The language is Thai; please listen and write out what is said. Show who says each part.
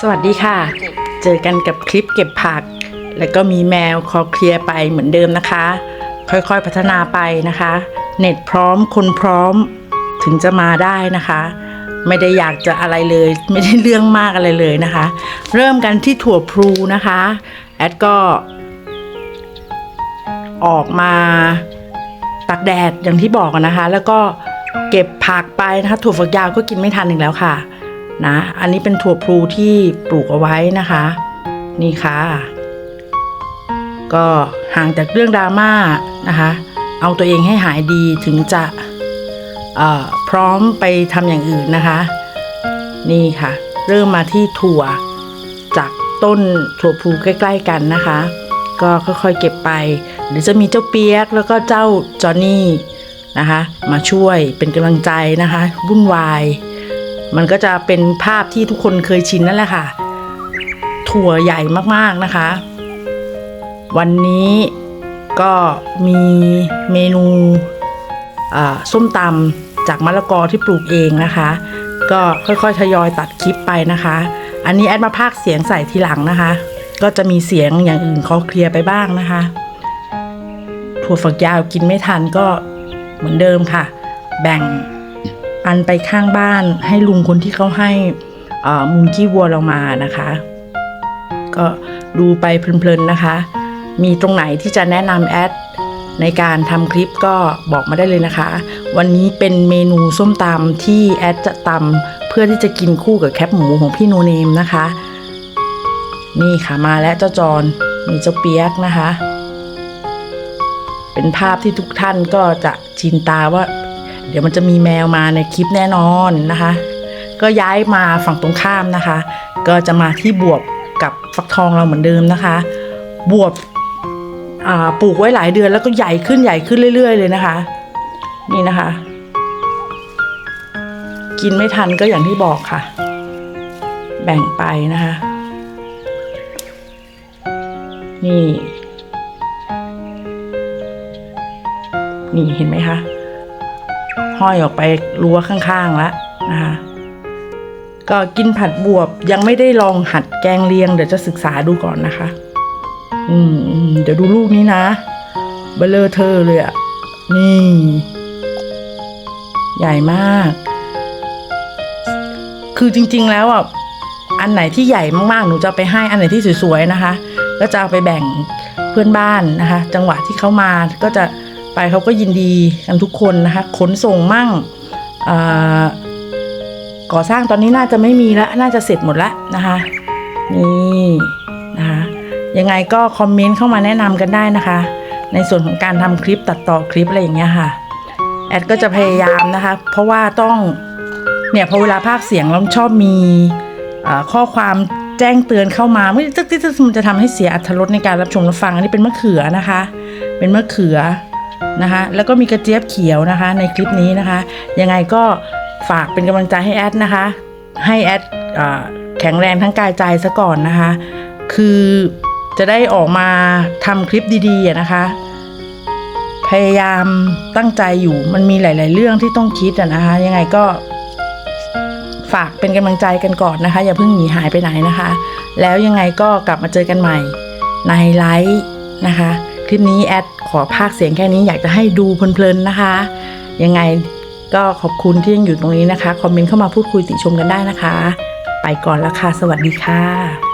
Speaker 1: สวัสดีค่ะ เจอกันกับคลิปเก็บผัก แล้วก็มีแมวคอเคลียร์ไปเหมือนเดิมนะคะ ค่อยๆพัฒนาไปนะคะ เน็ตพร้อมคนพร้อมถึงจะมาได้นะคะ ไม่ได้อยากจะอะไรเลย ไม่ได้เรื่องมากอะไรเลยนะคะ เริ่มกันที่ถั่วพลูนะคะแอดก็ ออกมาตากแดดอย่างที่บอกนะคะ แล้วก็เก็บผักไปนะคะ ถั่วฝักยาวก็กินไม่ทันอีกแล้วค่ะ นะ อันนี้เป็นถั่วพลูที่ปลูกเอาไว้นะคะ นี่ค่ะ ก็ห่างจากเรื่องดราม่านะคะ เอาตัวเองให้หายดีถึงจะพร้อมไปทำอย่างอื่นนะคะ นี่ค่ะ เริ่มมาที่ถั่วจากต้นถั่วพลูใกล้ ๆ กันนะคะ ก็ค่อยๆเก็บไปเดี๋ยวจะมีเจ้าเปียกแล้วก็เจ้าจอห์นนี่นะคะ มาช่วยเป็นกำลังใจนะคะวุ่นวาย มันก็จะเป็นภาพที่ทุกคนเคยชินนั่นแหละค่ะ ถั่วใหญ่มากๆนะคะ วันนี้ก็มีเมนูส้มตำจากมะละกอที่ปลูกเองนะคะ ก็ค่อยๆทยอยตัดคลิปไปนะคะ อันนี้แอดมาพากเสียงใส่ทีหลังนะคะ ก็จะมีเสียงอย่างอื่นเขาเคลียร์ไปบ้างนะคะ ถั่วฝักยาวกินไม่ทันก็เหมือนเดิมค่ะ แบ่ง อันไปข้างบ้านให้ลุงคนที่เขาให้มูลกี้วัวเรามานะคะ ก็ดูไปเพลินๆนะคะ มีตรงไหนที่จะแนะนำแอดในการทำคลิปก็บอกมาได้เลยนะคะ วันนี้เป็นเมนูส้มตำที่แอดจะตำเพื่อที่จะกินคู่กับแคปหมูของพี่โนเนมนะคะ นี่ค่ะมาแล้วเจ้าจอนมีเจ้าเปียกนะคะ เป็นภาพที่ทุกท่านก็จะชินตาว่า เดี๋ยวมันจะมีแมวมาในคลิปแน่นอนนะคะ ก็ย้ายมาฝั่งตรงข้ามนะคะ ก็จะมาที่บวบกับฟักทองเราเหมือนเดิมนะคะ บวบปลูกไว้หลายเดือนแล้วก็ใหญ่ขึ้นใหญ่ขึ้นเรื่อย ๆ เลยนะคะ นี่นะคะ กินไม่ทันก็อย่างที่บอกค่ะ แบ่งไปนะคะ นี่ นี่เห็นไหมคะ ห้อยออกไปรั้วข้างๆแล้วนะคะก็กินผัดบวบยังไม่ได้ลองหัดแกงเลียง เดี๋ยวจะศึกษาดูก่อนนะคะ อืมเดี๋ยวดูลูกนี้นะเบลเลอร์เธอเลยอะนี่ ใหญ่มาก คือจริง ๆ แล้วอะอันไหนที่ใหญ่มากๆ หนูจะไปให้อันไหนที่สวยๆนะคะ ก็จะเอาไปแบ่งเพื่อนบ้านนะคะ จังหวะที่เขามาก็จะ ไปเขาก็ยินดีกันทุกคนนะคะขนส่งมั่งก่อสร้างตอนนี้น่าจะไม่มีล้วน่าจะเสร็จหมดล้วนะคะนี่นะคะยังไงก็คอมเมนต์เข้ามาแนะนำกันได้นะคะ ในส่วนของการทำคลิปตัดต่อคลิปอะไรอย่างเงี้ยค่ะแอดก็จะพยายามนะคะ เพราะว่าต้องเนี่ยพอเวลาภาคเสียงเราชอบมีข้อความแจ้งเตือนเข้ามาไม่ตึ๊กตึ๊กมันจะทำให้เสียอรรถรสในการรับชมรับฟัง อันนี้เป็นมะเขือนะคะ เป็นมะเขือ นะคะ แล้วก็มีกระเจี๊ยบเขียวนะคะ ในคลิปนี้นะคะ ยังไงก็ฝากเป็นกำลังใจให้แอดนะคะ ให้แอดแข็งแรงทั้งกายใจซะก่อนนะคะ คือจะได้ออกมาทำคลิปดีๆนะคะ พยายามตั้งใจอยู่มันมีหลาย ๆ เรื่องที่ต้องคิดอะนะคะ ยังไงก็ฝากเป็นกำลังใจกันก่อนนะคะ อย่าเพิ่งหนีหายไปไหนนะคะ แล้วยังไงก็กลับมาเจอกันใหม่ในไลฟ์นะคะ ลิปนี้แอดขอภาคเสียงแค่นี้อยากจะให้ดูเพลินๆนะคะ ยังไงก็ขอบคุณที่ยังอยู่ตรงนี้นะคะ คอมเมนต์เข้ามาพูดคุยติชมกันได้นะคะ ไปก่อนแล้วค่ะ สวัสดีค่ะ